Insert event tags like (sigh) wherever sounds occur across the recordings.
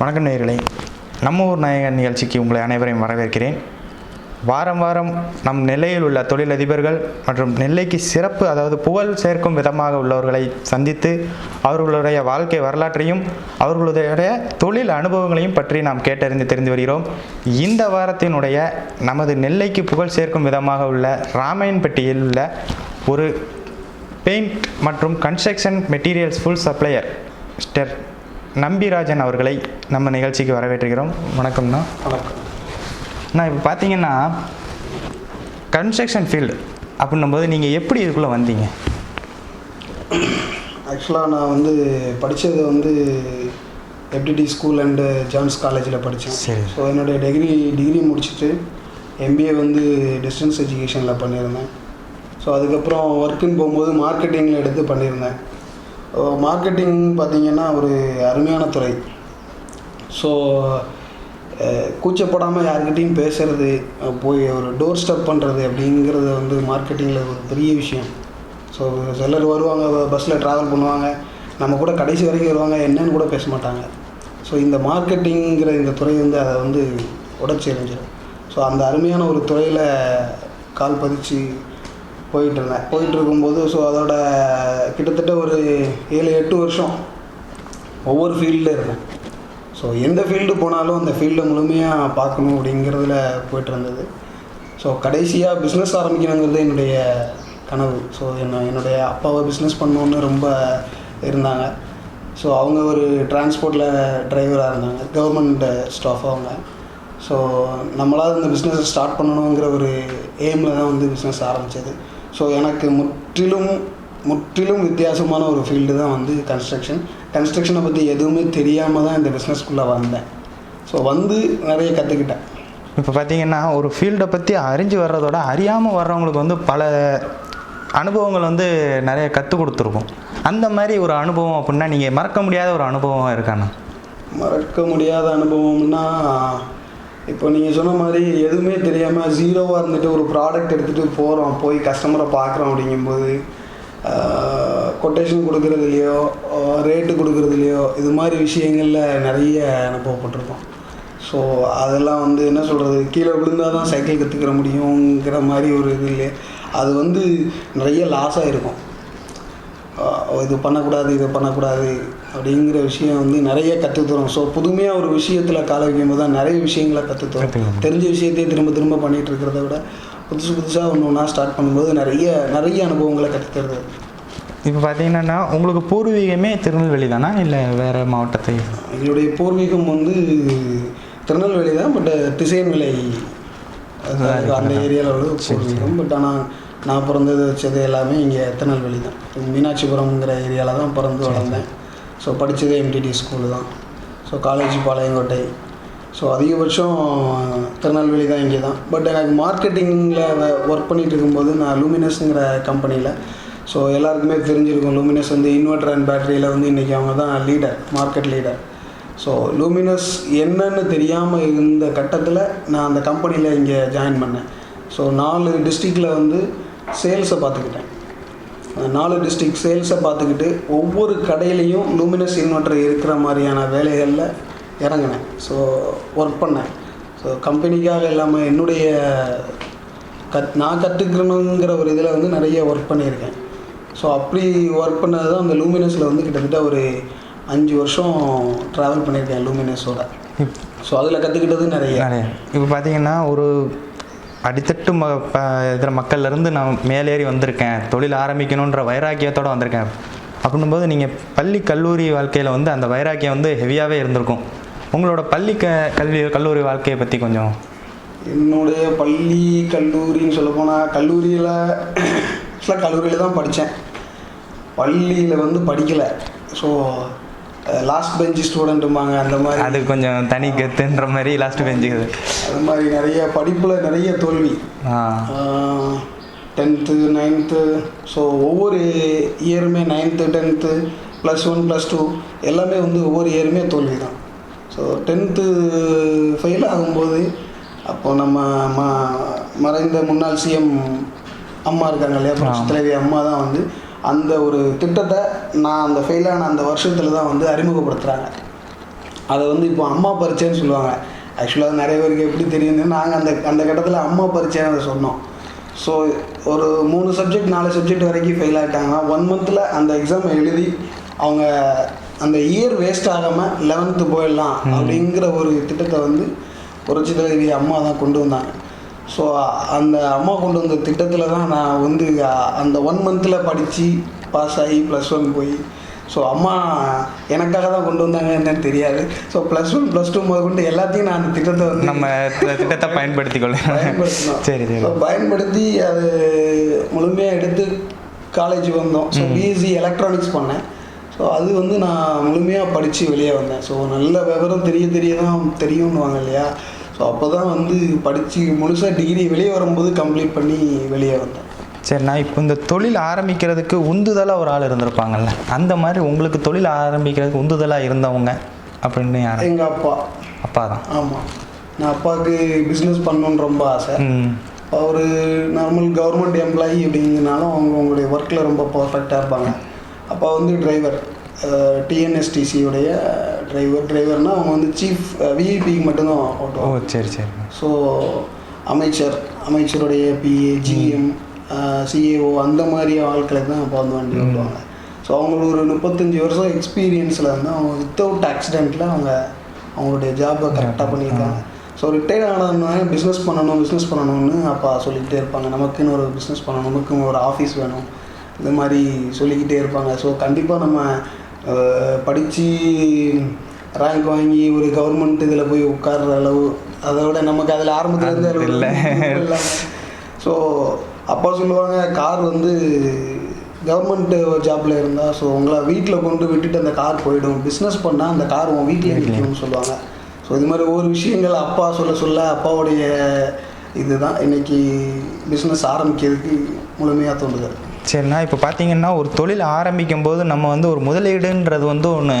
வணக்கம் நேயர்களே. நம்ம ஊர் நாயகன் நிகழ்ச்சிக்கு உங்களை அனைவரையும் வரவேற்கிறேன். வாரம் வாரம் நம் நெல்லையில் உள்ள தொழிலதிபர்கள் மற்றும் நெல்லைக்கு சிறப்பு அதாவது புகழ் சேர்க்கும் விதமாக உள்ளவர்களை சந்தித்து அவர்களுடைய வாழ்க்கை வரலாற்றையும் அவர்களுடைய தொழில் அனுபவங்களையும் பற்றி நாம் கேட்டறிந்து தெரிந்து வருகிறோம். இந்த வாரத்தினுடைய நமது நெல்லைக்கு புகழ் சேர்க்கும் விதமாக உள்ள ராமையன்பட்டியில் உள்ள ஒரு பெயிண்ட் மற்றும் construction materials full supplier mister Nambirajan அவர்களை நம்ம நிகழ்ச்சிக்கு வரவேற்றுகிறோம் வணக்கம்ண்ணா வணக்கம் நான் இப்போ பார்த்தீங்கன்னா கன்ஸ்ட்ரக்ஷன் ஃபீல்டு அப்படின்னும் போது நீங்கள் எப்படி இதுக்குள்ளே வந்தீங்க? ஆக்சுவலாக நான் வந்து படித்தது வந்து எப்டிடி ஸ்கூல் அண்டு ஜான்ஸ் காலேஜில் படித்தேன் சரி. ஸோ என்னுடைய டிகிரி டிகிரி முடிச்சுட்டு எம்பிஏ வந்து டிஸ்டன்ஸ் எஜுகேஷனில் பண்ணியிருந்தேன். ஸோ அதுக்கப்புறம் ஒர்க்குன்னு போகும்போது மார்க்கெட்டிங்கில் எடுத்து பண்ணியிருந்தேன். மார்க்கெட்டிங் பார்த்திங்கன்னா ஒரு அருமையான துறை. ஸோ கூச்சப்படாமல் யார்கிட்டையும் பேசுறது போய் ஒரு டோர் ஸ்டெப் பண்ணுறது அப்படிங்கிறது வந்து மார்க்கெட்டிங்கில் ஒரு பெரிய விஷயம். ஸோ சிலர் வருவாங்க பஸ்ஸில் ட்ராவல் பண்ணுவாங்க. நம்ம கூட கடைசி வரைக்கும் வருவாங்க என்னன்னு கூட பேச மாட்டாங்க. ஸோ இந்த மார்க்கெட்டிங்கிற இந்த துறை வந்து அதை வந்து உடச்சி எறிஞ்சிடும் ஸோ அந்த அருமையான ஒரு துறையில் கால் பதிச்சு போயிட்டுருந்தேன் போயிட்டு இருக்கும்போது ஸோ அதோட கிட்டத்தட்ட ஒரு ஏழு எட்டு வருஷம் ஒவ்வொரு ஃபீல்டில் இருந்தேன். ஸோ எந்த ஃபீல்டு போனாலும் அந்த ஃபீல்டை முழுமையாக பார்க்கணும் அப்படிங்கிறதுல போயிட்டு இருந்தது ஸோ கடைசியாக பிஸ்னஸ் ஆரம்பிக்கணுங்கிறது என்னுடைய கனவு. ஸோ என்ன என்னுடைய அப்பாவை பிஸ்னஸ் பண்ணணுன்னு ரொம்ப இருந்தாங்க. ஸோ அவங்க ஒரு டிரான்ஸ்போர்ட்டில் டிரைவராக இருந்தாங்க. கவர்மெண்ட் ஸ்டாஃப் அவங்க. ஸோ நம்மளால் இந்த பிஸ்னஸை ஸ்டார்ட் பண்ணணுங்கிற ஒரு எய்மில் தான் வந்து பிஸ்னஸ் ஆரம்பித்தது ஸோ எனக்கு முற்றிலும் முற்றிலும் வித்தியாசமான ஒரு ஃபீல்டு தான் வந்து கன்ஸ்ட்ரக்ஷன் கன்ஸ்ட்ரக்ஷனை பற்றி எதுவுமே தெரியாமல் தான் இந்த பிஸ்னஸ்க்குள்ளே வந்தேன். ஸோ வந்து நிறைய கற்றுக்கிட்டேன் இப்போ பார்த்தீங்கன்னா ஒரு ஃபீல்டை பற்றி அறிஞ்சு வர்றதோட அறியாமல் வர்றவங்களுக்கு வந்து பல அனுபவங்கள் வந்து நிறைய கற்றுக் கொடுத்துருக்கும். அந்த மாதிரி ஒரு அனுபவம் அப்படின்னா நீங்கள் மறக்க முடியாத ஒரு அனுபவம் இருக்காண்ணா மறக்க முடியாத அனுபவம்னா இப்போ நீங்கள் சொன்ன மாதிரி எதுவுமே தெரியாமல் ஜீரோவாக இருந்துட்டு ஒரு ப்ராடக்ட் எடுத்துகிட்டு போகிறோம் போய் கஸ்டமரை பார்க்குறோம் அப்படிங்கும்போது கொட்டேஷன் கொடுக்குறதுலையோ ரேட்டு கொடுக்குறதுலையோ இது மாதிரி விஷயங்களில் நிறைய அனுபவப்பட்டிருக்கோம் ஸோ அதெல்லாம் வந்து என்ன சொல்கிறது கீழே விழுந்தால் தான் சைக்கிள் கற்றுக்கிற முடியுங்கிற மாதிரி ஒரு இது இல்லையே. அது வந்து நிறைய லாஸாக இருக்கும் இது பண்ணக்கூடாது இது பண்ணக்கூடாது அப்படிங்கிற விஷயம் வந்து நிறைய கற்றுத்தரும் ஸோ புதுமையாக ஒரு விஷயத்தில் கால வைக்கும்போது தான் நிறைய விஷயங்களை கற்றுத்தரும். தெரிஞ்ச விஷயத்தையே திரும்ப திரும்ப பண்ணிகிட்டு இருக்கிறத விட புதுசு புதுசாக ஒன்று ஒன்றா ஸ்டார்ட் பண்ணும்போது நிறைய நிறைய அனுபவங்களை கற்றுத்தருது இப்போ பார்த்தீங்கன்னா உங்களுக்கு பூர்வீகமே திருநெல்வேலி தானா? இல்லை வேறு மாவட்டத்தை? எங்களுடைய பூர்வீகம் வந்து திருநெல்வேலி தான் பட் திசையன்விலை அந்த ஏரியாவில் உள்ள பூர்வீகம். பட் ஆனால் நான் பிறந்தது வச்சது எல்லாமே இங்கே திருநெல்வேலி தான். மீனாட்சிபுரம்ங்கிற ஏரியாவில் தான் பிறந்து வளர்ந்தேன். ஸோ படித்தது எம்டிடி ஸ்கூலு தான். So college Palayamkottai. ஸோ அதிகபட்சம் திருநெல்வேலி தான் இங்கே தான். பட் எனக்கு மார்க்கெட்டிங்கில் ஒர்க் பண்ணிட்டு இருக்கும்போது நான் லூமினஸ்ங்கிற கம்பெனியில் ஸோ எல்லாருக்குமே தெரிஞ்சிருக்கும். லூமினஸ் வந்து இன்வெர்டர் அண்ட் பேட்டரியில் வந்து இன்றைக்கி அவங்க தான் leader market leader so Luminous என்னன்னு தெரியாமல் இருந்த கட்டத்தில் நான் அந்த கம்பெனியில் இங்கே ஜாயின் பண்ணேன். ஸோ நாலு டிஸ்ட்ரிக்டில் வந்து சேல்ஸை பார்த்துக்கிட்டேன். அந்த நாலு டிஸ்ட்ரிக் சேல்ஸை பார்த்துக்கிட்டு ஒவ்வொரு கடையிலையும் லூமினஸ் இன்வெர்டர் இருக்கிற மாதிரியான வேலைகளில் இறங்கினேன். ஸோ ஒர்க் பண்ணேன். ஸோ கம்பெனிக்காக இல்லாமல் என்னுடைய கத் நான் கற்றுக்கணுங்கிற ஒரு இதில் வந்து நிறைய ஒர்க் பண்ணியிருக்கேன். ஸோ அப்படி ஒர்க் பண்ணது தான் அந்த லூமினஸில் வந்து கிட்டத்தட்ட ஒரு அஞ்சு வருஷம் ட்ராவல் பண்ணியிருக்கேன் லூமினஸோட ஸோ அதில் கற்றுக்கிட்டது நிறைய. இப்போ பார்த்தீங்கன்னா ஒரு அடித்தட்டு ம ப இதில் மக்கள்லேருந்து நான் மேலேறி வந்திருக்கேன். தொழில் ஆரம்பிக்கணுன்ற வைராக்கியத்தோடு வந்திருக்கேன். அப்படின்னும்போது நீங்கள் பள்ளி கல்லூரி வாழ்க்கையில் வந்து அந்த வைராக்கியம் வந்து ஹெவியாகவே இருந்திருக்கும். உங்களோட பள்ளி க கல்வி கல்லூரி வாழ்க்கையை பற்றி கொஞ்சம். என்னுடைய பள்ளி கல்லூரின்னு சொல்லப்போனால் கல்லூரியில் ஆக்சுவலாக கல்லூரியில் தான் படித்தேன் பள்ளியில் வந்து படிக்கலை. ஸோ லாஸ்ட் பெஞ்ச் ஸ்டூடெண்ட்டுமாங்க அந்த மாதிரி. அது கொஞ்சம் தனி கத்துன்ற மாதிரி லாஸ்ட் பெஞ்சுக்குது அது மாதிரி நிறைய படிப்பில் நிறைய தோல்வி. டென்த்து நைன்த்து ஸோ ஒவ்வொரு இயருமே ninth tenth plus one plus two எல்லாமே வந்து ஒவ்வொரு இயருமே தோல்வி தான் ஸோ டென்த்து ஃபெயில் ஆகும்போது அப்போ நம்ம ம மறைந்த முன்னாள் சிஎம் அம்மா இருக்காங்க இல்லையா தலைவி அம்மா தான் வந்து அந்த ஒரு திட்டத்தை நான் அந்த ஃபெயிலான அந்த வருஷத்தில் தான் வந்து அறிமுகப்படுத்துகிறாங்க அதை வந்து இப்போ அம்மா பரீட்சைன்னு சொல்லுவாங்க. ஆக்சுவலாக நிறைய பேருக்கு எப்படி தெரியும்னு நாங்கள் அந்த அந்த கட்டத்தில் அம்மா பரீட்சைன்னு அதை சொன்னோம். ஸோ ஒரு மூணு சப்ஜெக்ட் நாலு சப்ஜெக்ட் வரைக்கும் ஃபெயில் ஆகிட்டாங்கன்னா ஒன் மந்தில் அந்த எக்ஸாம் எழுதி அவங்க அந்த இயர் வேஸ்ட் ஆகாமல் லெவன்த்து போயிடலாம் அப்படிங்கிற ஒரு திட்டத்தை வந்து புரட்சி தலைவி அம்மா தான் கொண்டு வந்தாங்க. ஸோ அந்த அம்மா கொண்டு வந்த திட்டத்தில் தான் நான் வந்து அந்த ஒன் மந்தில் படித்து பாஸ் ஆகி ப்ளஸ் ஒன் போய். ஸோ அம்மா எனக்காக தான் கொண்டு வந்தாங்க என்னன்னு தெரியாது. So plus one plus two முதற்கொண்டு எல்லாத்தையும் நான் அந்த திட்டத்தை வந்து நம்ம திட்டத்தை (laughs) பயன்படுத்திக் கொள்ள சரி பயன்படுத்தி அது முழுமையாக எடுத்து காலேஜ் வந்தோம். ஸோ பிஎஸ்சி எலக்ட்ரானிக்ஸ் பண்ணேன். ஸோ அது வந்து நான் முழுமையாக படித்து வெளியே வந்தேன். ஸோ நல்ல விவரம் தெரிய தெரிய தான் தெரியும்னுவாங்க இல்லையா? ஸோ அப்போ தான் வந்து படித்து முழுசாக டிகிரி வெளியே வரும்போது கம்ப்ளீட் பண்ணி வெளியே வந்தேன். சரி நான் இப்போ இந்த தொழில் ஆரம்பிக்கிறதுக்கு உந்துதலாக ஒரு ஆள் இருந்திருப்பாங்கல்ல அந்த மாதிரி உங்களுக்கு தொழில் ஆரம்பிக்கிறதுக்கு உந்துதலாக இருந்தவங்க அப்படின்னு யார்? எங்கள் அப்பா. அப்பா தான் ஆமாம் நான் அப்பாவுக்கு பிஸ்னஸ் பண்ணணுன்னு ரொம்ப ஆசை. அவர் நார்மல் கவர்மெண்ட் எம்ப்ளாயி அப்படிங்கிறனாலும் அவங்க அவங்களுடைய ஒர்க்கில் ரொம்ப பர்ஃபெக்டாக இருப்பாங்க. அப்பா வந்து டிரைவர் டிஎன்எஸ்டிசியுடைய டிரைவர் டிரைவர்னால் அவங்க வந்து சீஃப் விஐபிக்கு மட்டும்தான் ஓ ஓட்டுவாங்க சரி சரி. ஸோ அமைச்சர் அமைச்சருடைய பிஏ ஜிஎம் சிஏஓ அந்த மாதிரி ஆட்களை தான் அப்போ வந்து வண்டி ஓட்டுவாங்க. ஸோ அவங்களுக்கு ஒரு முப்பத்தஞ்சு வருஷம் எக்ஸ்பீரியன்ஸில் வந்து அவங்க வித்தவுட் ஆக்சிடெண்ட்டில் அவங்க அவங்களுடைய ஜாபை கரெக்டாக பண்ணியிருக்காங்க. ஸோ ரிட்டையர் ஆனதுனால பிஸ்னஸ் பண்ணணும் பிஸ்னஸ் பண்ணணும்னு அப்பா சொல்லிக்கிட்டே இருப்பாங்க. நமக்குன்னு ஒரு பிஸ்னஸ் பண்ணணும் நமக்குன்னு ஒரு ஆஃபீஸ் வேணும். இந்த மாதிரி சொல்லிக்கிட்டே இருப்பாங்க. ஸோ கண்டிப்பாக நம்ம படித்து ரேங்க் வாங்கி ஒரு கவர்மெண்ட் இதில் போய் உட்கார்ற அளவு அதோட நமக்கு அதில் ஆரம்பத்துலேருந்து அது இல்ல. ஸோ அப்பா சொல்லுவாங்க கார் வந்து கவர்மெண்ட் ஜாப்பில் இருந்தால் ஸோ உங்களை வீட்டில் கொண்டு விட்டுட்டு அந்த கார் போயிடும். பிஸ்னஸ் பண்ணால் அந்த கார் உன் வீட்டிலே நிற்கும்னு சொல்லுவாங்க. ஸோ இது மாதிரி ஒவ்வொரு விஷயங்கள் அப்பா சொல்ல சொல்ல அப்பாவுடைய இதுதான். இன்னைக்கு பிஸ்னஸ் ஆரம்பிக்கிறதுக்கு முழுமையாக தோணுது சரிண்ணா இப்போ பார்த்தீங்கன்னா ஒரு தொழில் ஆரம்பிக்கும் போது நம்ம வந்து ஒரு முதலீடுன்றது வந்து ஒன்று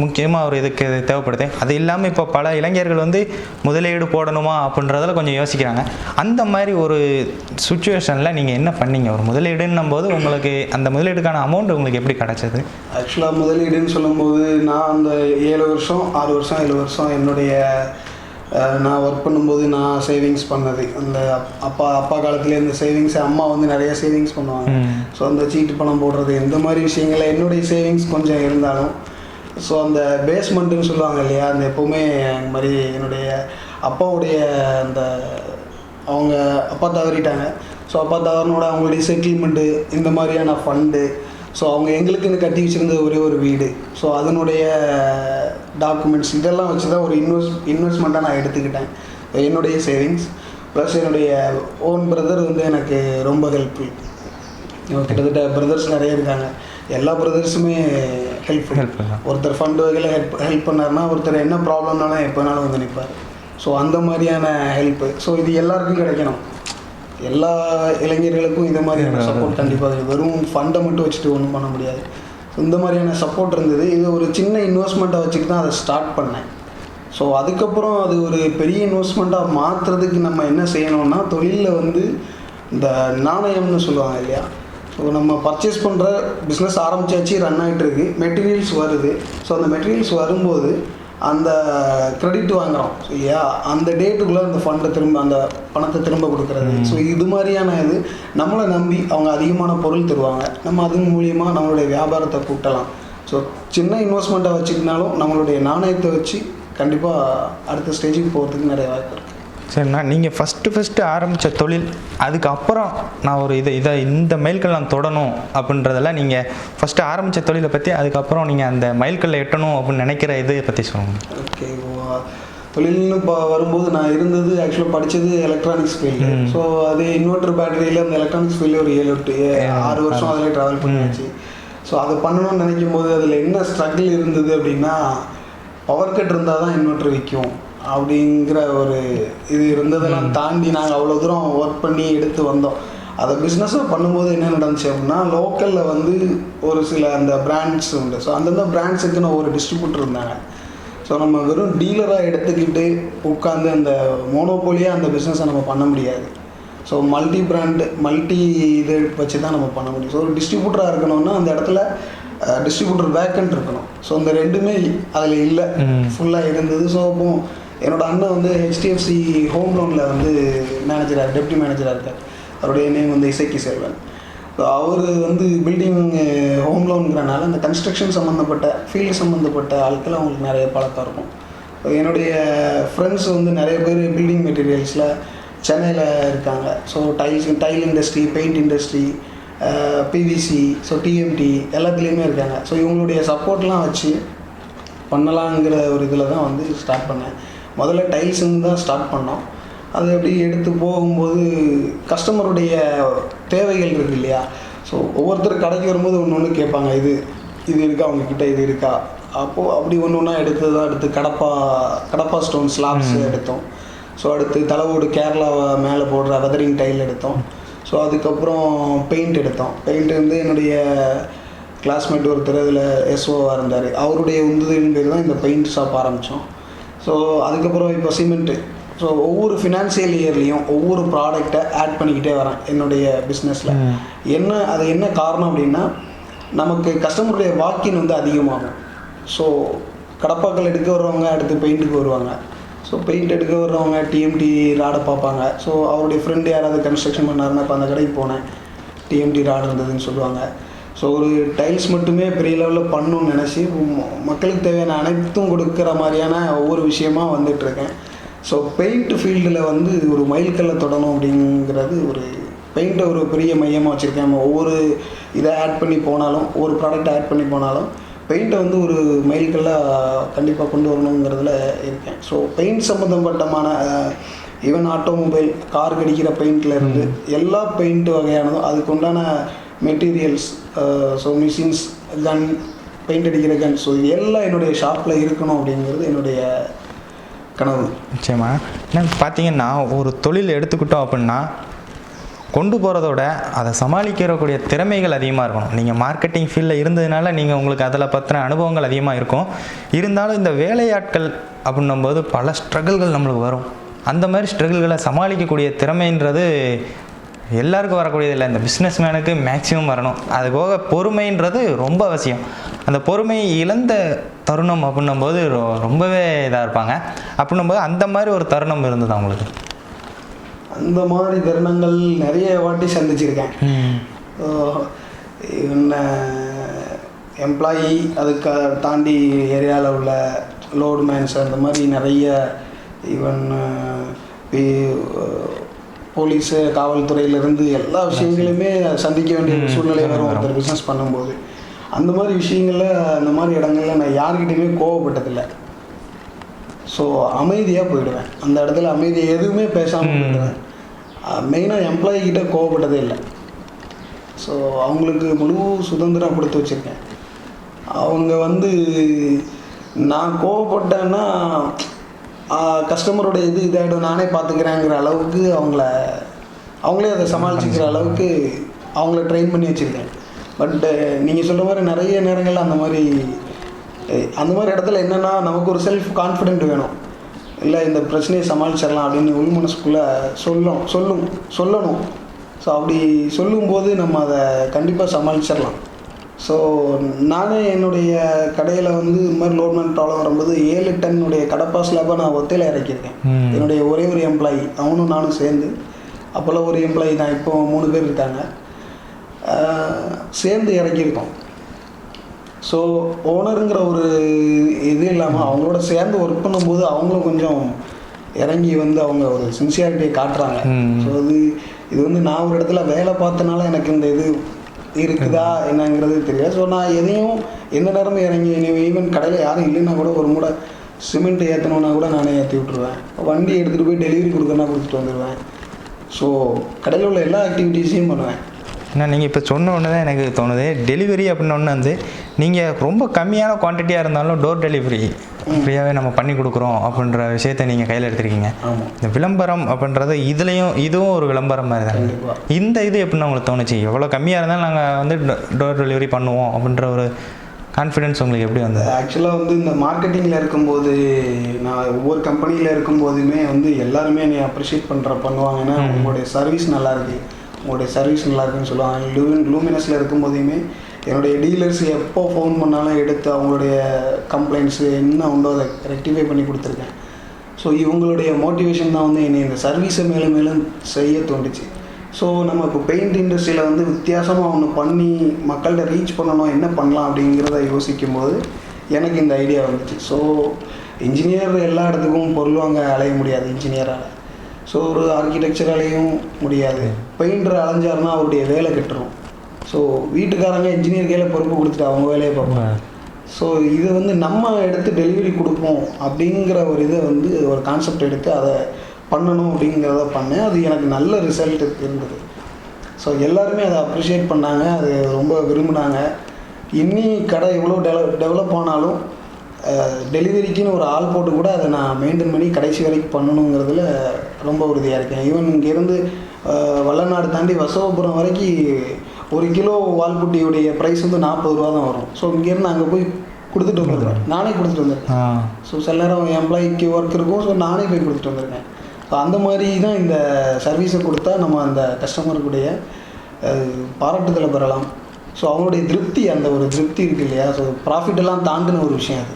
முக்கியமாக ஒரு இதுக்கு தேவைப்படுது. அது இல்லாமல் இப்போ பல இளைஞர்கள் வந்து முதலீடு போடணுமா அப்படின்றதில் கொஞ்சம் யோசிக்கிறாங்க. அந்த மாதிரி ஒரு சுச்சுவேஷனில் நீங்கள் என்ன பண்ணீங்க? ஒரு முதலீடுன்னும் போது உங்களுக்கு அந்த முதலீடுக்கான அமௌண்ட் உங்களுக்கு எப்படி கிடச்சது? ஆக்சுவலாக முதலீடுன்னு சொல்லும்போது நான் அந்த ஏழு வருஷம் ஆறு வருஷம் ஏழு வருஷம் என்னுடைய நான் ஒர்க் பண்ணும்போது நான் சேவிங்ஸ் பண்ணது. அந்த அப்- அப்பா அப்பா காலத்துலேயே இந்த சேவிங்ஸ் அம்மா வந்து நிறைய சேவிங்ஸ் பண்ணுவாங்க. ஸோ அந்த சீட்டு பணம் போடுறது இந்த மாதிரி விஷயங்கள்ல என்னுடைய சேவிங்ஸ் கொஞ்சம் இருந்தாலும் ஸோ அந்த பேஸ்மெண்ட்டுன்னு சொல்லுவாங்க இல்லையா அந்த எப்போவுமே இந்த மாதிரி என்னுடைய அப்பாவுடைய அந்த அவங்க அப்பா தவறிட்டாங்க. ஸோ அப்பா தவறினோட அவங்களுடைய செட்டில்மெண்ட்டு இந்த மாதிரியான ஃபண்டு ஸோ அவங்க எங்களுக்குன்னு கட்டி வச்சிருந்த ஒரே ஒரு வீடு. ஸோ அதனுடைய டாக்குமெண்ட்ஸ் இதெல்லாம் வச்சு தான் ஒரு இன்வெஸ்ட் இன்வெஸ்ட்மெண்ட்டாக நான் எடுத்துக்கிட்டேன். என்னுடைய சேவிங்ஸ் ப்ளஸ் என்னுடைய ஓன் பிரதர் வந்து எனக்கு ரொம்ப ஹெல்ப்ஃபுல் கிட்டத்தட்ட பிரதர்ஸ் நிறைய இருக்காங்க. எல்லா பிரதர்ஸுமே Helpful தான். ஒருத்தர் ஃபண்ட் வகையில் ஹெல்ப் ஹெல்ப் பண்ணாருன்னா ஒருத்தர் என்ன ப்ராப்ளம்னாலும் எப்போ வேணாலும் வந்து நிற்பார் ஸோ அந்த மாதிரியான ஹெல்ப்பு ஸோ இது எல்லாருக்கும் கிடைக்கணும். எல்லா இளைஞர்களுக்கும் இந்த மாதிரியான சப்போர்ட் கண்டிப்பாக வெறும் ஃபண்டை மட்டும் வச்சுட்டு ஒன்றும் பண்ண முடியாது. ஸோ இந்த மாதிரியான சப்போர்ட் இருந்தது. இது ஒரு சின்ன இன்வெஸ்ட்மெண்ட்டை வச்சுட்டு தான் அதை ஸ்டார்ட் பண்ணேன். ஸோ அதுக்கப்புறம் அது ஒரு பெரிய இன்வெஸ்ட்மெண்ட்டாக மாற்றுறதுக்கு நம்ம என்ன செய்யணும்னா தொழிலில் வந்து இந்த நாணயம்னு சொல்லுவாங்க இல்லையா? ஸோ நம்ம பர்ச்சேஸ் பண்ணுற பிஸ்னஸ் ஆரம்பிச்சாச்சு ரன் ஆகிட்டு இருக்கு. மெட்டீரியல்ஸ் வருது. ஸோ அந்த மெட்டீரியல்ஸ் வரும்போது அந்த கிரெடிட் வாங்குறோம். இல்லையா அந்த டேட்டுக்குள்ளே அந்த ஃபண்டை திரும்ப அந்த பணத்தை திரும்ப கொடுக்குறது. ஸோ இது மாதிரியான இது நம்மளை நம்பி அவங்க அதிகமான பொருள் தருவாங்க. நம்ம அதன் மூலியமாக நம்மளுடைய வியாபாரத்தை கூட்டலாம். ஸோ சின்ன இன்வெஸ்ட்மெண்ட்டை வச்சுக்கினாலும் நம்மளுடைய நாணயத்தை வச்சு கண்டிப்பாக அடுத்த ஸ்டேஜுக்கு போகிறதுக்கு நிறைய வாய்ப்பு இருக்குது சரிண்ணா நீங்கள் ஃபஸ்ட்டு ஃபஸ்ட்டு ஆரம்பித்த தொழில் அதுக்கப்புறம் நான் ஒரு இதை இதை இந்த மைல்கல் நான் தொடணும் அப்படின்றதெல்லாம் நீங்கள் ஃபஸ்ட்டு ஆரம்பித்த தொழிலை பற்றி அதுக்கப்புறம் நீங்கள் அந்த மைல்கல்லை எட்டணும் அப்படின்னு நினைக்கிற இதை பற்றி சொல்லுங்கள் ஓகே தொழில்னு இப்போ வரும்போது நான் இருந்தது ஆக்சுவலாக படித்தது எலக்ட்ரானிக்ஸ் ஃபீல்டு ஸோ அது இன்வெர்டர் பேட்டரியில் அந்த எலக்ட்ரானிக்ஸ் ஃபீல்டு ஒரு ஏழு எட்டு ஆறு வருஷம் அதில் ட்ராவல் பண்ணியாச்சு. ஸோ அதை பண்ணணும்னு நினைக்கும் போது அதில் என்ன ஸ்ட்ரகிள் இருந்தது அப்படின்னா பவர் கட் இருந்தால் தான் இன்வெர்டர் விற்கும். அப்படிங்கிற ஒரு இது இருந்ததெல்லாம் தாண்டி நாங்கள் அவ்வளோ தூரம் ஒர்க் பண்ணி எடுத்து வந்தோம். அதை பிஸ்னஸாக பண்ணும்போது என்ன நடந்துச்சு அப்படின்னா லோக்கலில் வந்து ஒரு சில அந்த பிராண்ட்ஸ் உண்டு. ஸோ அந்தந்த பிராண்ட்ஸுக்குன்னு ஒரு டிஸ்ட்ரிபியூட்டர் இருந்தாங்க. ஸோ நம்ம வெறும் டீலராக எடுத்துக்கிட்டு உட்காந்து அந்த மோனோபோலியாக அந்த பிஸ்னஸை நம்ம பண்ண முடியாது. ஸோ மல்டி பிராண்ட் மல்டி இது வச்சு தான் நம்ம பண்ண முடியும். ஸோ ஒரு டிஸ்ட்ரிபியூட்டராக இருக்கணும்னா அந்த இடத்துல டிஸ்ட்ரிபியூட்டர் வேக்கன்ட் இருக்கணும். ஸோ இந்த ரெண்டுமே அதில் இல்லை. ஃபுல்லாக இருந்தது. ஸோ அப்போ என்னோட அண்ணன் வந்து ஹெச்டிஎஃப்சி ஹோம் லோனில் வந்து மேனேஜராக டெப்டி மேனேஜராக இருக்கார். அவருடைய நேம் வந்து இசைக்கு சேர்வன் ஸோ அவர் வந்து பில்டிங் ஹோம் லோனுங்கிறனால அந்த கன்ஸ்ட்ரக்ஷன் சம்மந்தப்பட்ட ஃபீல்டு சம்மந்தப்பட்ட ஆட்கள் அவங்களுக்கு நிறைய பழக்கம் இருக்கும். ஸோ என்னுடைய ஃப்ரெண்ட்ஸ் வந்து நிறைய பேர் பில்டிங் மெட்டீரியல்ஸில் சென்னையில் இருக்காங்க. So tiles tile industry paint industry PVC so TMT எல்லாத்துலேயுமே இருக்காங்க. ஸோ இவங்களுடைய சப்போர்ட்லாம் வச்சு பண்ணலாங்கிற ஒரு இதில் தான் வந்து ஸ்டார்ட் பண்ணேன். முதல்ல டைல்ஸுன்னு தான் ஸ்டார்ட் பண்ணோம். அது அப்படி எடுத்து போகும்போது கஸ்டமருடைய தேவைகள் இருக்கு இல்லையா? ஸோ ஒவ்வொருத்தர் கடைக்கு வரும்போது ஒன்று ஒன்று கேட்பாங்க. இது இது இருக்கா? உங்ககிட்ட இது இருக்கா? அப்போது அப்படி ஒன்று ஒன்றா எடுத்து தான் எடுத்து கடப்பா கடப்பா ஸ்டோன் ஸ்லாப்ஸ் எடுத்தோம். ஸோ அடுத்து தலைவோடு கேரளா மேலே போடுற வெதரிங் டைல் எடுத்தோம். ஸோ அதுக்கப்புறம் பெயிண்ட் எடுத்தோம். பெயிண்ட் வந்து என்னுடைய கிளாஸ்மேட் ஒருத்தர் அதில் எஸ்ஓவாக இருந்தார். அவருடைய உந்துதலின் பேர் தான் இந்த பெயிண்ட் ஷாப் ஆரம்பித்தோம் ஸோ அதுக்கப்புறம் இப்போ சிமெண்ட்டு ஸோ ஒவ்வொரு ஃபினான்சியல் இயர்லேயும் ஒவ்வொரு ப்ராடக்டை ஆட் பண்ணிக்கிட்டே வரேன் என்னுடைய பிஸ்னஸில் என்ன அது என்ன காரணம் அப்படின்னா நமக்கு கஸ்டமருடைய வாக்கின் வந்து அதிகமாகும். ஸோ கடப்பாக்கள் எடுக்க வர்றவங்க அடுத்து பெயிண்ட்டுக்கு வருவாங்க. ஸோ பெயிண்ட் எடுக்க வர்றவங்க டிஎம்டி ராடை பார்ப்பாங்க. ஸோ அவருடைய ஃப்ரெண்டு யாராவது கன்ஸ்ட்ரக்ஷன் பண்ணாருன்னா இப்போ அந்த கடைக்கு போனேன். டிஎம்டி ராடு இருந்ததுன்னு சொல்லுவாங்க. ஸோ ஒரு டைல்ஸ் மட்டுமே பெரிய லெவலில் பண்ணணும்னு நினச்சி மக்களுக்கு தேவையான அனைத்தும் கொடுக்குற மாதிரியான ஒவ்வொரு விஷயமா வந்துட்டுருக்கேன் ஸோ பெயிண்ட் ஃபீல்டில் வந்து ஒரு மைல்கல்லை தொடணும் அப்படிங்கிறது ஒரு பெயிண்ட்டை ஒரு பெரிய மையமாக வச்சுருக்கேன். நம்ம ஒவ்வொரு இதை ஆட் பண்ணி போனாலும் ஒவ்வொரு ப்ராடக்ட் ஆட் பண்ணி போனாலும் பெயிண்ட்டை வந்து ஒரு மைல்கல்லாக கண்டிப்பாக கொண்டு வரணுங்கிறதுல இருக்கேன். ஸோ பெயிண்ட் சம்மந்தப்பட்டமான ஈவன் ஆட்டோமொபைல் கார் கடிக்கிற பெயிண்ட்ல இருந்து எல்லா பெயிண்ட் வகையானதும் அதுக்கு உண்டான materials so machines gun paint அடிக்கிற கன் ஸோ இது எல்லாம் என்னுடைய ஷாப்பில் இருக்கணும் அப்படிங்கிறது என்னுடைய கனவு. நிச்சயமா. என்ன பார்த்தீங்கன்னா ஒரு தொழில் எடுத்துக்கிட்டோம் அப்படின்னா கொண்டு போகிறதோட அதை சமாளிக்கிறக்கூடிய திறமைகள் அதிகமாக இருக்கணும். நீங்கள் மார்க்கெட்டிங் ஃபீல்டில் இருந்ததுனால நீங்கள் உங்களுக்கு அதில் பற்றின அனுபவங்கள் அதிகமாக இருக்கும். இருந்தாலும் இந்த வேலையாட்கள் அப்படின்னும்போது பல ஸ்ட்ரகிள்கள் நம்மளுக்கு வரும். அந்த மாதிரி ஸ்ட்ரகிள்களை சமாளிக்கக்கூடிய திறமைன்றது எல்லாருக்கும் வரக்கூடியது இல்லை. இந்த பிஸ்னஸ் மேனுக்கு மேக்ஸிமம் வரணும். அது போக பொறுமைன்றது ரொம்ப அவசியம். அந்த பொறுமை இழந்த தருணம் அப்படின்னும்போது ரொ- ரொம்பவே இதாக இருப்பாங்க. அப்படின்னும்போது அந்த மாதிரி ஒரு தருணம் இருந்தது அவங்களுக்கு அந்த மாதிரி தருணங்கள் நிறைய வாட்டி சந்திச்சிருக்கேன். என்ன எம்ப்ளாயி அதுக்கு தாண்டி ஏரியாவில் உள்ள லோடு மேன்ஸ் அந்த மாதிரி நிறைய ஈவன் போலீஸு காவல்துறையிலேருந்து எல்லா விஷயங்களுமே சந்திக்க வேண்டிய சூழ்நிலை வரும் ஒருத்தர் பிஸ்னஸ் பண்ணும்போது. அந்த மாதிரி விஷயங்களில் அந்த மாதிரி இடங்கள்ல நான் யார்கிட்டயுமே கோவப்பட்டதில்லை. ஸோ அமைதியாக போயிடுவேன். அந்த இடத்துல அமைதி எதுவுமே பேசாமல் போயிடுவேன். மெயினாக எம்ப்ளாயி கிட்ட கோவப்பட்டதே இல்லை. ஸோ அவங்களுக்கு முழு சுதந்திரம் கொடுத்து வச்சுருக்கேன். அவங்க வந்து நான் கோவப்பட்டேன்னா கஸ்டமரோட இது இதாகிடும் நானே பார்த்துக்கிறேங்கிற அளவுக்கு அவங்கள அவங்களே அதை சமாளிச்சுக்கிற அளவுக்கு அவங்கள ட்ரெயின் பண்ணி வச்சுருக்கேன் பட் நீங்கள் சொல்கிற மாதிரி நிறைய நேரங்களில் அந்த மாதிரி அந்த மாதிரி இடத்துல என்னென்னா நமக்கு ஒரு செல்ஃப் கான்ஃபிடென்ட் வேணும். இல்லை இந்த பிரச்சனையை சமாளிச்சிடலாம் அப்படின்னு உள் மனசுக்குள்ளே சொல்லும் சொல்லும் சொல்லணும். ஸோ அப்படி சொல்லும்போது நம்ம அதை கண்டிப்பாக சமாளிச்சிடலாம். ஸோ நானே என்னுடைய கடையில் வந்து இந்த மாதிரி லோட்மேன் ப்ராப்ளம் வரும்போது ஏழு டன்னுடைய கடப்பா ஸ்லாப்பை நான் ஒத்தையில் இறக்கியிருக்கேன். என்னுடைய ஒரே ஒரு எம்ப்ளாயி அவனும் நானும் சேர்ந்து. அப்போல்லாம் ஒரு எம்ப்ளாயி தான் இப்போ மூணு பேர் இருக்காங்க. சேர்ந்து இறக்கியிருக்கோம். ஸோ ஓனருங்கிற ஒரு இது இல்லாமல் அவங்களோட சேர்ந்து ஒர்க் பண்ணும்போது அவங்களும் கொஞ்சம் இறங்கி வந்து அவங்க ஒரு சின்சியாரிட்டியை காட்டுறாங்க. ஸோ அது இது வந்து நான் ஒரு இடத்துல வேலை பார்த்தனால எனக்கு இந்த இது இருக்குதா என்னங்கிறது தெரியாது. ஸோ நான் எதையும் எந்த நேரமும் இறங்கி ஈவன் கடையில் யாரும் இல்லைன்னா கூட ஒரு மூட சிமெண்ட் ஏற்றணுன்னா கூட நானே ஏற்றி விட்ருவேன் வண்டி எடுத்துகிட்டு போய் டெலிவரி கொடுக்கணும்னா கொடுத்துட்டு வந்துடுவேன் ஸோ கடையில் உள்ள எல்லா ஆக்டிவிட்டீஸையும் பண்ணுவேன். ஏன்னா நீங்கள் இப்போ சொன்ன ஒன்று தான் எனக்கு தோணுது. டெலிவரி அப்படின்னு வந்து நீங்கள் ரொம்ப கம்மியான குவான்டிட்டியாக இருந்தாலும் டோர் டெலிவரி ஃப்ரீயாகவே நம்ம பண்ணி கொடுக்குறோம் அப்படின்ற விஷயத்த நீங்கள் கையில் எடுத்திருக்கீங்க. இந்த விளம்பரம் அப்படின்றது இதுலேயும் இதுவும் ஒரு விளம்பரம் மாதிரி தானே. இந்த இது எப்படின்னு உங்களுக்கு தோணுச்சு? எவ்வளோ கம்மியாக இருந்தாலும் நாங்கள் வந்து டோர் டெலிவரி பண்ணுவோம் அப்படின்ற ஒரு கான்ஃபிடென்ஸ் உங்களுக்கு எப்படி வந்தது? ஆக்சுவலாக வந்து இந்த மார்க்கெட்டிங்கில் இருக்கும்போது நான் ஒவ்வொரு கம்பெனியில் இருக்கும்போதுமே வந்து எல்லாருமே என்னை அப்ரிஷியேட் பண்ணுற பண்ணுவாங்கன்னா உங்களுடைய சர்வீஸ் நல்லா இருக்கு. உங்களுடைய சர்வீஸ் நல்லா இருக்குன்னு சொல்லுவாங்க. லூமின் லூமினஸில் இருக்கும்போதையுமே என்னுடைய டீலர்ஸ் எப்போ ஃபோன் பண்ணாலும் எடுத்து அவங்களுடைய கம்ப்ளைண்ட்ஸு என்ன உண்டோ அதை ரெக்டிஃபை பண்ணி கொடுத்துருக்கேன். ஸோ இவங்களுடைய மோட்டிவேஷன் தான் வந்து என்னை இந்த சர்வீஸை மேலும் மேலும் செய்ய தோண்டுச்சு. ஸோ நம்ம இப்போ பெயிண்ட் இண்டஸ்ட்ரியில் வந்து வித்தியாசமாக ஒன்று பண்ணி மக்கள்கிட்ட ரீச் பண்ணணும் என்ன பண்ணலாம் அப்படிங்கிறத யோசிக்கும் போது எனக்கு இந்த ஐடியா வந்துச்சு. ஸோ இன்ஜினியர் எல்லா இடத்துக்கும் பொருள் வாங்க அலைய முடியாது இன்ஜினியரால் ஸோ ஒரு ஆர்கிடெக்சராலையும் முடியாது. பெயிண்டர் அலைஞ்சாருன்னா அவருடைய வேலை கெட்டுரும். ஸோ வீட்டுக்காரங்க இன்ஜினியர் கையில் பொறுப்பு கொடுத்துட்டு அவங்க வேலையை பார்ப்பாங்க. ஸோ இதை வந்து நம்ம எடுத்து டெலிவரி கொடுப்போம் அப்படிங்கிற ஒரு இதை வந்து ஒரு கான்செப்ட் எடுத்து அதை பண்ணணும் அப்படிங்கிறத பண்ணேன். அது எனக்கு நல்ல ரிசல்ட் இருந்தது. ஸோ எல்லாருமே அதை அப்ரிஷியேட் பண்ணாங்க. அது ரொம்ப விரும்பினாங்க. இன்னி கடை எவ்வளோ டெவலப் டெவலப் ஆனாலும் டெலிவரிக்குன்னு ஒரு ஆள் போட்டு கூட அதை நான் மெயின்டைன் பண்ணி கடைசி வரைக்கும் பண்ணணுங்கிறதுல ரொம்ப உறுதியாக இருக்கேன். ஈவன் இங்கேருந்து வல்லநாடு தாண்டி வசவபுரம் வரைக்கும் ஒரு கிலோ வால்புட்டியுடைய ப்ரைஸ் வந்து நாற்பது ரூபா தான் வரும். ஸோ இங்கேருந்து அங்கே போய் கொடுத்துட்டு வந்துடுவேன் நானே கொடுத்துட்டு வந்திருக்கேன் ஸோ சில நேரம் எம்ப்ளாய்க்கு ஒர்க் இருக்கும். ஸோ நானே போய் கொடுத்துட்டு வந்திருக்கேன் ஸோ அந்த மாதிரி தான் இந்த சர்வீஸை கொடுத்தா நம்ம அந்த கஸ்டமருக்குடைய பாராட்டுதலை பெறலாம். ஸோ அவங்களுடைய திருப்தி அந்த ஒரு திருப்தி இருக்கு இல்லையா? ஸோ ப்ராஃபிட் எல்லாம் தாண்டின ஒரு விஷயம் அது.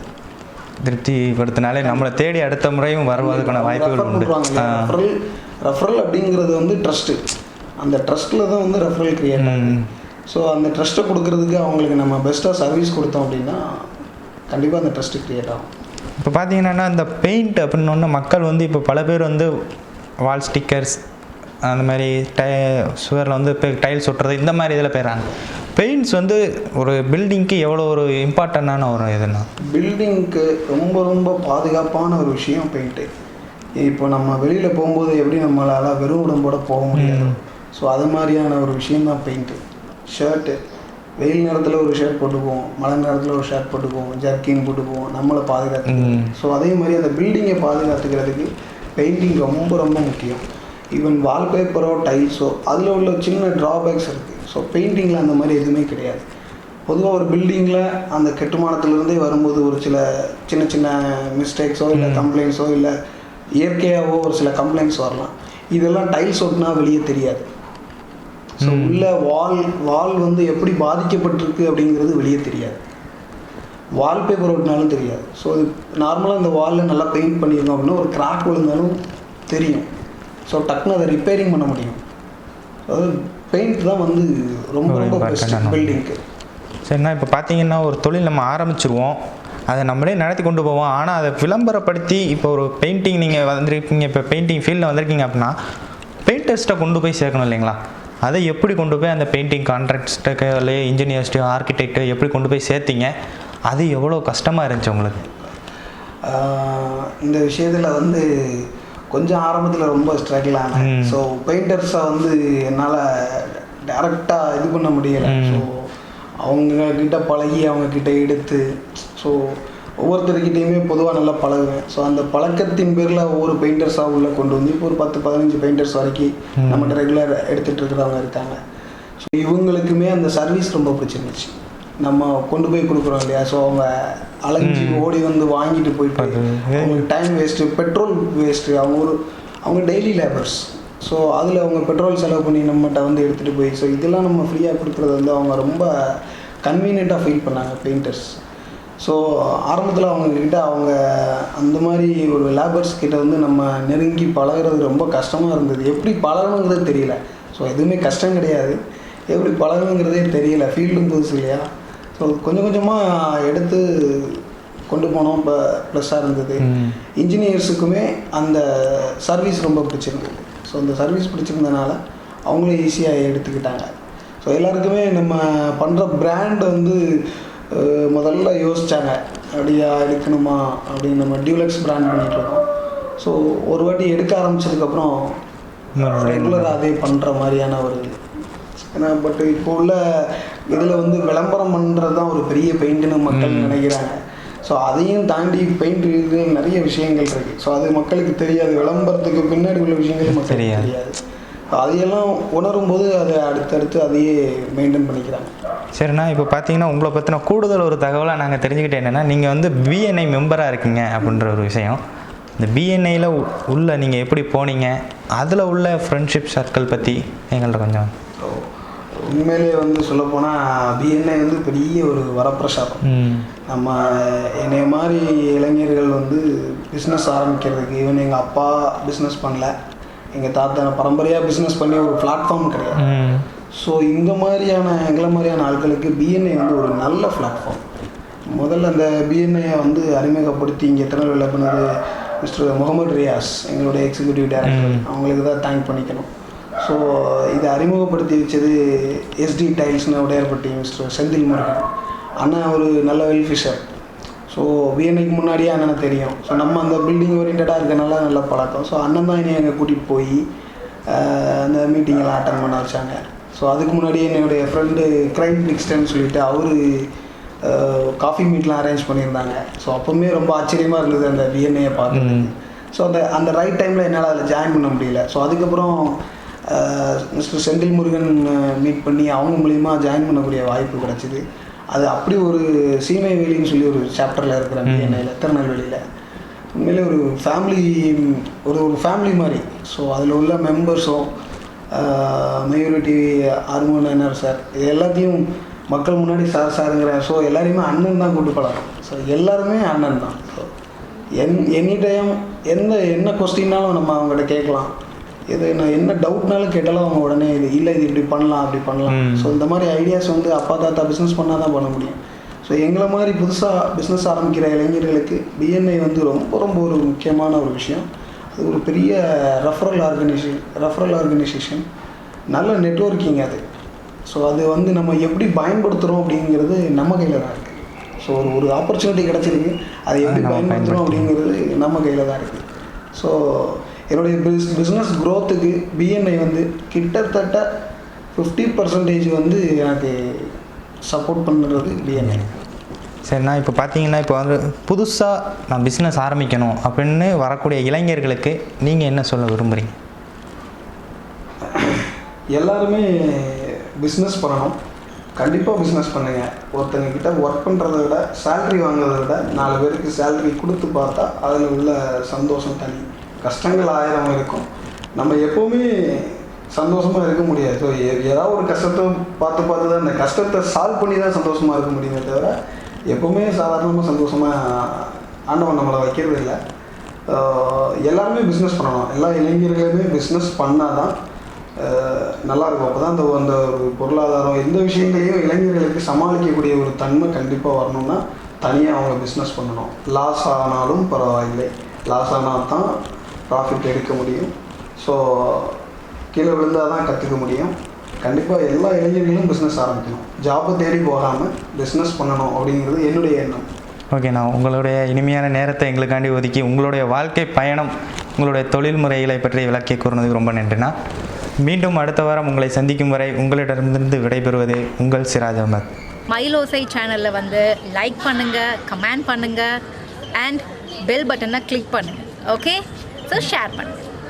திருப்திப்படுத்தினாலே நம்மளை தேடி அடுத்த முறையும் வருவதற்கான வாய்ப்புகள் உண்டு. ரெஃபரல் ரெஃபரல் அப்படிங்கிறது வந்து ட்ரஸ்ட்டு அந்த ட்ரஸ்ட்டில் தான் வந்து ரெஃபரல் கிரியேட். ஸோ அந்த ட்ரஸ்ட்டை கொடுக்கறதுக்கு அவங்களுக்கு நம்ம பெஸ்ட்டாக சர்வீஸ் கொடுத்தோம் அப்படின்னா கண்டிப்பாக அந்த ட்ரஸ்ட்டு கிரியேட் ஆகும். இப்போ பார்த்தீங்கன்னா இந்த பெயிண்ட் அப்படின்னு மக்கள் வந்து இப்போ பல பேர் வந்து வால் ஸ்டிக்கர்ஸ் அந்த மாதிரி டை சுவரில் வந்து இப்போ டைல்ஸ் ஒட்டுறது இந்த மாதிரி இதில் போயிடுறாங்க. பெயிண்ட்ஸ் வந்து ஒரு பில்டிங்க்கு எவ்வளோ ஒரு இம்பார்ட்டண்ட்டான ஒரு இதுன்னா? பில்டிங்க்கு ரொம்ப ரொம்ப பாதுகாப்பான ஒரு விஷயம் பெயிண்ட்டு. இப்போ நம்ம வெளியில் போகும்போது எப்படி நம்மளால் வெறும் உடம்போட போக முடியாது? ஸோ அது மாதிரியான ஒரு விஷயம் தான் பெயிண்ட்டு. ஷர்ட்டு. வெயில் நேரத்தில் ஒரு ஷர்ட் போட்டுக்குவோம். மழை நேரத்தில் ஒரு ஷர்ட் போட்டுக்குவோம். ஜர்க்கின் போட்டுக்குவோம். நம்மளை பாதுகாத்துக்குவோம். ஸோ அதே மாதிரி அந்த பில்டிங்கை பாதுகாத்துக்கிறதுக்கு பெயிண்டிங் ரொம்ப ரொம்ப முக்கியம். ஈவன் வால்பேப்பரோ டைல்ஸோ அதில் உள்ள சின்ன ட்ராபேக்ஸ் இருக்குது ஸோ பெயிண்டிங்கில் அந்த மாதிரி எதுவுமே கிடையாது. பொதுவாக ஒரு பில்டிங்கில் அந்த கட்டுமானத்திலிருந்தே வரும்போது ஒரு சில சின்ன சின்ன மிஸ்டேக்ஸோ இல்லை கம்ப்ளைண்ட்ஸோ இல்லை இயற்கையாகவோ ஒரு சில கம்ப்ளைண்ட்ஸ் வரலாம். இதெல்லாம் டைல்ஸ் ஒட்டினா வெளியே தெரியாது. ஸோ உள்ள வால் வால் வந்து எப்படி பாதிக்கப்பட்டிருக்கு அப்படிங்கிறது வெளியே தெரியாது. வால்பேப்பர் ஒட்டினாலும் தெரியாது. ஸோ இது நார்மலாக இந்த வாலில் நல்லா பெயிண்ட் பண்ணியிருந்தோம் அப்படின்னா ஒரு கிராக் விழுந்தாலும் தெரியும். ஸோ டக்குன்னு அதை ரிப்பேரிங் பண்ண முடியும். அதாவது பெயிண்ட் தான் வந்து ரொம்ப ரொம்ப பெஸ்ட் பில்டிங்க்கு சரிண்ணா இப்போ பார்த்தீங்கன்னா ஒரு தொழில் நம்ம ஆரம்பிச்சிருவோம். அதை நம்மளே நடத்தி கொண்டு போவோம். ஆனால் அதை விளம்பரப்படுத்தி இப்போ ஒரு பெயிண்டிங் நீங்கள் வந்திருக்கீங்க இப்போ பெயிண்டிங் ஃபீல்டில் வந்திருக்கீங்க அப்படின்னா பெயிண்டர்ஸ்ட்டை கொண்டு போய் சேர்க்கணும் இல்லைங்களா? அதை எப்படி கொண்டு போய் அந்த பெயிண்டிங் கான்ட்ராக்ட்ஸ்ட்டு இல்லை இன்ஜினியர்ஸ்ட்டு ஆர்கிடெக்ட்டு எப்படி கொண்டு போய் சேர்த்தீங்க? அது எவ்வளோ கஷ்டமாக இருந்துச்சு உங்களுக்கு? இந்த விஷயத்தில் வந்து கொஞ்சம் ஆரம்பத்தில் ரொம்ப ஸ்ட்ரகிள் ஆனேன். ஸோ பெயிண்டர்ஸை வந்து என்னால் டேரெக்டாக இது பண்ண முடியலை. ஸோ அவங்க கிட்ட பழகி அவங்க கிட்ட எடுத்து ஸோ ஒவ்வொருத்தர்கிட்டையுமே பொதுவாக நல்லா பழகுவேன் ஸோ அந்த பழக்கத்தின் பேரில் ஒவ்வொரு பெயிண்டர்ஸாக உள்ளே கொண்டு வந்து இப்போ ஒரு பத்து பதினஞ்சு பெயிண்டர்ஸ் வரைக்கும். நம்மகிட்ட ரெகுலர் எடுத்துகிட்டு இருக்கிறவங்க இருக்காங்க ஸோ இவங்களுக்குமே அந்த சர்வீஸ் ரொம்ப பிடிச்சிருந்துச்சு நம்ம கொண்டு போய் கொடுக்குறோம் இல்லையா? ஸோ அவங்க அலைஞ்சு ஓடி வந்து வாங்கிட்டு போயிட்டு அவங்களுக்கு டைம் வேஸ்ட்டு பெட்ரோல் வேஸ்ட்டு அவங்க ஒரு அவங்க டெய்லி லேபர்ஸ் ஸோ அதில் அவங்க பெட்ரோல் செலவு பண்ணி நம்மகிட்ட வந்து எடுத்துகிட்டு போய் ஸோ இதெல்லாம் நம்ம ஃப்ரீயாக கொடுக்குறது வந்து அவங்க ரொம்ப கன்வீனியண்ட்டாக ஃபீல் பண்ணாங்க பெயிண்டர்ஸ் ஸோ ஆரம்பத்தில் அவங்கக்கிட்ட அவங்க அந்த மாதிரி ஒரு லேபர்ஸ் கிட்ட வந்து நம்ம நெருங்கி பழகுறது ரொம்ப கஷ்டமாக இருந்தது. எப்படி பழகணுங்கிறது தெரியல. ஸோ எதுவுமே கஷ்டம் கிடையாது. எப்படி பழகணுங்கிறதே தெரியல. ஃபீல்டும் புதுசு இல்லையா? ஸோ கொஞ்சம் கொஞ்சமாக எடுத்து கொண்டு போனோம். இப்போ ப்ளஸ்ஸாக இருந்தது. இன்ஜினியர்ஸுக்குமே அந்த சர்வீஸ் ரொம்ப பிடிச்சிருந்தது. ஸோ அந்த சர்வீஸ் பிடிச்சிருந்தனால அவங்களும் ஈஸியாக எடுத்துக்கிட்டாங்க. ஸோ எல்லாருக்குமே நம்ம பண்ணுற பிராண்ட் வந்து முதல்ல யோசிச்சாங்க. அப்படியா எடுக்கணுமா? அப்படின்னு நம்ம டியூலக்ஸ் பிராண்ட் பண்ணிட்டு இருக்கோம். ஸோ ஒரு வாட்டி எடுக்க ஆரம்பிச்சதுக்கப்புறம் ரெகுலராக அதே பண்ணுற மாதிரியான ஒரு ஏன்னா பட் இப்போ உள்ள இதில் வந்து விளம்பரம் பண்ணுறது தான் ஒரு பெரிய பெயிண்ட்னு மக்கள் நினைக்கிறாங்க. ஸோ அதையும் தாண்டி பெயிண்ட் இது நிறைய விஷயங்கள் இருக்கு. ஸோ அது மக்களுக்கு தெரியாது. விளம்பரத்துக்கு பின்னாடி உள்ள விஷயங்கள் மக்களுக்கு தெரியாது. அதையெல்லாம் உணரும் போது அதை அடுத்தடுத்து அதையே மெயின்டைன் பண்ணிக்கிறாங்க. சரிண்ணா இப்போ பார்த்தீங்கன்னா உங்களை பற்றின கூடுதல் ஒரு தகவலாக நாங்கள் தெரிஞ்சுக்கிட்டே என்னென்னா நீங்கள் வந்து பிஎன்ஐ மெம்பராக இருக்கீங்க அப்படின்ற ஒரு விஷயம். இந்த பிஎன்ஐயில் உள்ள நீங்கள் எப்படி போனீங்க? அதில் உள்ள ஃப்ரெண்ட்ஷிப் சர்க்கிள் பற்றி எங்கள்கிட்ட கொஞ்சம் உண்மையிலேயே வந்து சொல்லப்போனால் பிஎன்ஐ வந்து பெரிய ஒரு வரப்பிரசாதம். நம்ம என்னைய மாதிரி இளைஞர்கள் வந்து பிஸ்னஸ் ஆரம்பிக்கிறதுக்கு ஈவன் எங்கள் அப்பா பிஸ்னஸ் பண்ணல எங்கள் தாத்தா பரம்பரையாக பிஸ்னஸ் பண்ணி ஒரு பிளாட்ஃபார்ம் கிடையாது. ஸோ இந்த மாதிரியான எங்களை மாதிரியான ஆட்களுக்கு பிஎன்ஐ வந்து ஒரு நல்ல பிளாட்ஃபார்ம் முதல்ல அந்த பிஎன்ஐயை வந்து அறிமுகப்படுத்தி இங்கே திருநெல்வேலியில் பண்ணது மிஸ்டர் முகமது ரியாஸ் எங்களுடைய எக்ஸிக்யூட்டிவ் டைரக்டர் அவங்களுக்கு தான் தேங்க் பண்ணிக்கணும். ஸோ இதை அறிமுகப்படுத்தி வச்சது எஸ்டி டைல்ஸ்னு உடையார்பட்டி மிஸ்டர் செந்தில் முருகன். அண்ணன் ஒரு நல்ல வெல்ஃபிஷர் ஸோ விஎன்ஐக்கு முன்னாடியே அண்ணனை தெரியும். ஸோ நம்ம அந்த பில்டிங் ஓரியன்டாக இருக்கனால நல்ல பழக்கம். ஸோ அண்ணன் தான் என்னை அங்கே கூட்டிகிட்டு போய் அந்த மீட்டிங்கெல்லாம் அட்டன் பண்ண வச்சாங்க. ஸோ அதுக்கு முன்னாடியே என்னுடைய ஃப்ரெண்டு கிரைம் பிக்ஸ்டன்னு சொல்லிட்டு அவர் காஃபி மீட்லாம் அரேஞ்ச் பண்ணியிருந்தாங்க. ஸோ அப்போவுமே ரொம்ப ஆச்சரியமாக இருந்தது அந்த விஎன்ஐயை பார்க்குறது ஸோ அந்த அந்த ரைட் டைமில் என்னால் அதில் ஜாயின் பண்ண முடியல. ஸோ அதுக்கப்புறம் மிஸ்டர் செந்தில் முருகன் மீட் பண்ணி அவங்க மூலிமா ஜாயின் பண்ணக்கூடிய வாய்ப்பு கிடச்சிது. அது அப்படி ஒரு சீமை வேலின்னு சொல்லி ஒரு சாப்டரில் இருக்கிற பிஎன்ஐயில் திருநெல்வேலியில் உண்மையிலே ஒரு ஃபேமிலி ஒரு ஒரு ஃபேமிலி மாதிரி. ஸோ அதில் உள்ள மெம்பர்ஸும் மெயூரிட்டி ஆர்மோனர் சார் இது எல்லாத்தையும் மக்கள் முன்னாடி சார் சாருங்கிற ஸோ எல்லாரையுமே அண்ணன் தான் கூட்டு பழக்கம். ஸோ எல்லாருமே அண்ணன் தான். ஸோ என் எனி டைம் எந்த என்ன கொஸ்டின்னாலும் நம்ம அவங்ககிட்ட கேட்கலாம். இது நான் என்ன டவுட்னாலும் கேட்டாலும் அவங்க உடனே இது இல்லை இது இப்படி பண்ணலாம் அப்படி பண்ணலாம். ஸோ இந்த மாதிரி ஐடியாஸ் வந்து அப்பா தாத்தா பிஸ்னஸ் பண்ணால் தான் பண்ண முடியும். ஸோ எங்களை மாதிரி புதுசாக பிஸ்னஸ் ஆரம்பிக்கிற இளைஞர்களுக்கு பிஎன்ஐ வந்து ரொம்ப ரொம்ப ஒரு முக்கியமான ஒரு விஷயம். அது ஒரு பெரிய ரெஃபரல் ஆர்கனைசேஷன் ரெஃபரல் ஆர்கனைசேஷன் நல்ல நெட்வொர்க்கிங் அது. ஸோ அது வந்து நம்ம எப்படி பயன்படுத்துகிறோம் அப்படிங்கிறது நம்ம கையில் தான் இருக்குது ஸோ ஒரு ஒரு ஆப்பர்ச்சுனிட்டி கிடச்சிருக்கு. அதை எப்படி பயன்படுத்துகிறோம் அப்படிங்கிறது நம்ம கையில் தான் இருக்குது ஸோ என்னுடைய பிஸ் பிஸ்னஸ் க்ரோத்துக்கு பிஎன்ஐ வந்து கிட்டத்தட்ட ஃபிஃப்டி பர்சன்டேஜ் வந்து எனக்கு சப்போர்ட் பண்ணுறது பிஎன்ஐ சரிண்ணா இப்போ பார்த்தீங்கன்னா இப்போ வந்து புதுசாக நான் பிஸ்னஸ் ஆரம்பிக்கணும் அப்படின்னு வரக்கூடிய இளைஞர்களுக்கு நீங்கள் என்ன சொல்ல விரும்புகிறீங்க எல்லாருமே பிஸ்னஸ் பண்ணணும். கண்டிப்பாக பிஸ்னஸ் பண்ணுங்க. ஒருத்தங்க கிட்ட ஒர்க் பண்ணுறத விட சேல்ரி வாங்குறத விட நாலு பேருக்கு சேல்ரி கொடுத்து பார்த்தா அதில் உள்ள சந்தோஷம் தனி. கஷ்டங்கள் ஆயிரம் இருக்கும். நம்ம எப்போவுமே சந்தோஷமாக இருக்க முடியாது. ஸோ ஏதாவது ஒரு கஷ்டத்தை பார்த்து பார்த்து தான் அந்த கஷ்டத்தை சால்வ் பண்ணி தான் சந்தோஷமாக இருக்க முடியுமே தவிர எப்போவுமே சாதாரணமாக சந்தோஷமாக ஆண்டவன் நம்மளை வைக்கிறது இல்லை. எல்லாருமே பிஸ்னஸ் பண்ணணும் எல்லா இளைஞர்களுமே பிஸ்னஸ் பண்ணால் தான் நல்லாயிருக்கும் நல்லா இருக்கும். அப்போ தான் அந்த அந்த ஒரு பொருளாதாரம் எந்த விஷயங்களையும் இளைஞர்களுக்கு சமாளிக்கக்கூடிய ஒரு தன்மை கண்டிப்பாக வரணும்னா தனியாக அவங்க பிஸ்னஸ் பண்ணணும். லாஸ் ஆனாலும் பரவாயில்லை. லாஸ் ஆனால் தான் ப்ராஃபிட் எடுக்க முடியும். ஸோ கீழே விழுந்தால் தான் கற்றுக்க முடியும். கண்டிப்பாக எல்லா இளைஞர்களும் பிஸ்னஸ் ஆரம்பிக்கணும். ஜாப்பை தேடி போகாமல் பிஸ்னஸ் பண்ணணும் அப்படிங்கிறது என்னுடைய எண்ணம். ஓகேண்ணா உங்களுடைய இனிமையான நேரத்தை எங்களுக்காண்டி ஒதுக்கி உங்களுடைய வாழ்க்கை பயணம் உங்களுடைய தொழில் முறைகளை பற்றி விளக்கி கூறினதுக்கு ரொம்ப நன்றிண்ணா. மீண்டும் அடுத்த வாரம் உங்களை சந்திக்கும் வரை உங்களிடமிருந்து விடைபெறுவது உங்கள் சிராஜ் அகமத். மயிலோசை சேனலில் வந்து லைக் பண்ணுங்கள் கமெண்ட் பண்ணுங்கள் அண்ட் பெல் பட்டனை கிளிக் பண்ணுங்கள் ஓகே ஸோ ஷேர் பண்ணுங்கள்